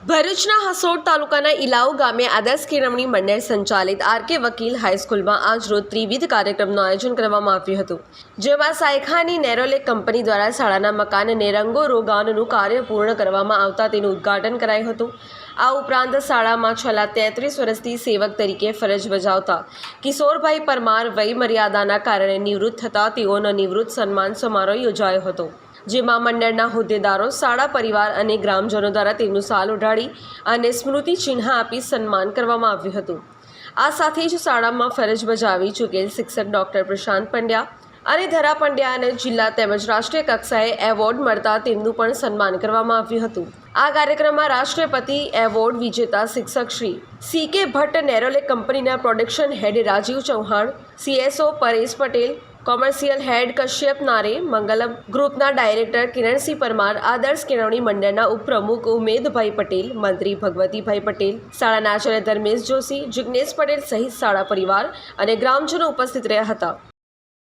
ભરૂચના હસોડ તાલુકાના ઇલાવ ગામે આદર્શ કેળવણી મંડળ સંચાલિત આર કે વકીલ હાઈસ્કૂલમાં આજરોજ ત્રિવિધ કાર્યક્રમનું આયોજન કરવામાં આવ્યું હતું, જેમાં સાયખાની નેરોલેક કંપની દ્વારા શાળાના મકાનને રંગો રોગાનનું કાર્ય પૂર્ણ કરવામાં આવતા તેનું ઉદ્ઘાટન કરાયું હતું. આ ઉપરાંત શાળામાં છેલ્લા તેત્રીસ વર્ષથી સેવક તરીકે ફરજ બજાવતા કિશોરભાઈ પરમાર વય મર્યાદાના કારણે નિવૃત્ત થતા તેઓનો નિવૃત્ત સન્માન સમારોહ યોજાયો હતો. જેમાં મંડળના હોદ્દેદારો, શાળા પરિવાર અને ગ્રામજનો દ્વારા તેમનું સાલ ઉઢાડી અને સ્મૃતિ ચિહ્ન આપી સન્માન કરવામાં આવ્યું હતું. આ સાથે જ શાળામાં ફરજ બજાવી ચૂકેલ શિક્ષક ડૉક્ટર પ્રશાંત પંડ્યા અને ધરા પંડ્યાને જિલ્લા તેમજ રાષ્ટ્રીય કક્ષાએ એવોર્ડ મળતા તેમનું પણ સન્માન કરવામાં આવ્યું હતું. આ કાર્યક્રમમાં રાષ્ટ્રપતિ એવોર્ડ વિજેતા શિક્ષક શ્રી સી કે ભટ્ટ નેરોલે કંપનીના production head Rajiv Chauhan CSO Paresh Patel commercial head Kashyap નારે મંગલમ ગ્રુપના ડાયરેક્ટર કિરણસિંહ પરમાર, આદર્શ કેળવણી મંડળના ઉપપ્રમુખ ઉમેદભાઈ પટેલ, મંત્રી ભગવતીભાઈ પટેલ, શાળાના આચાર્ય ધર્મેશ જોશી જિજ્ઞેશ પટેલ સહિત શાળા પરિવાર અને ગ્રામજનો ઉપસ્થિત રહ્યા હતા.